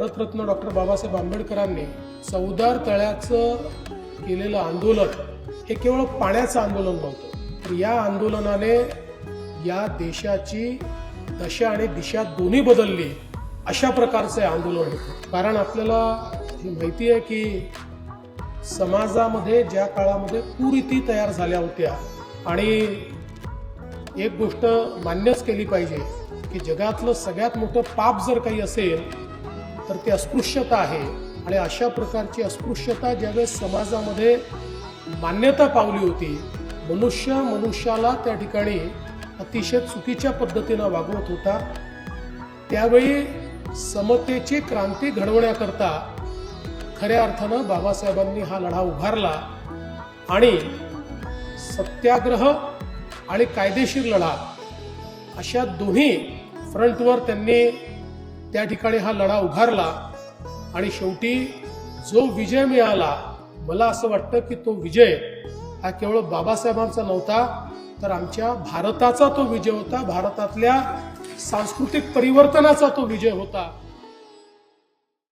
Bharat Ratna doctor Babasaheb आंबेडकरांनी चौदार तळ्याचं केलेलं आंदोलन हे केवळ पाण्याचं आंदोलन नव्हतं तर या आंदोलनाने या देशाची दशा आणि दिशा दोन्ही बदलली अशा प्रकारचं आंदोलन होतं. कारण आपल्याला ही माहिती आहे की समाजामध्ये ज्या काळामध्ये कुरीती तयार झाल्या होत्या आणि एक गोष्ट मान्यच केली पाहिजे की जगातलं सगळ्यात मोठं पाप जर काही असेल तर ते अस्पृश्यता आहे. आणि अशा प्रकारची अस्पृश्यता ज्यावेळेस समाजामध्ये मान्यता पावली होती मनुष्य मनुष्याला त्या ठिकाणी अतिशय चुकीच्या पद्धतीनं वागवत होता. त्यावेळी समतेची क्रांती घडवण्याकरता खऱ्या अर्थानं बाबासाहेबांनी हा लढा उभारला. आणि सत्याग्रह आणि कायदेशीर लढा अशा दोन्ही फ्रंटवर त्यांनी त्या ठिकाणी हा लढा उभारला आणि शेवटी जो विजय मिळाला मला असं वाटतं की तो विजय हा केवळ बाबासाहेबांचा नव्हता तर आमच्या भारताचा तो विजय होता भारतातल्या सांस्कृतिक परिवर्तनाचा तो विजय होता.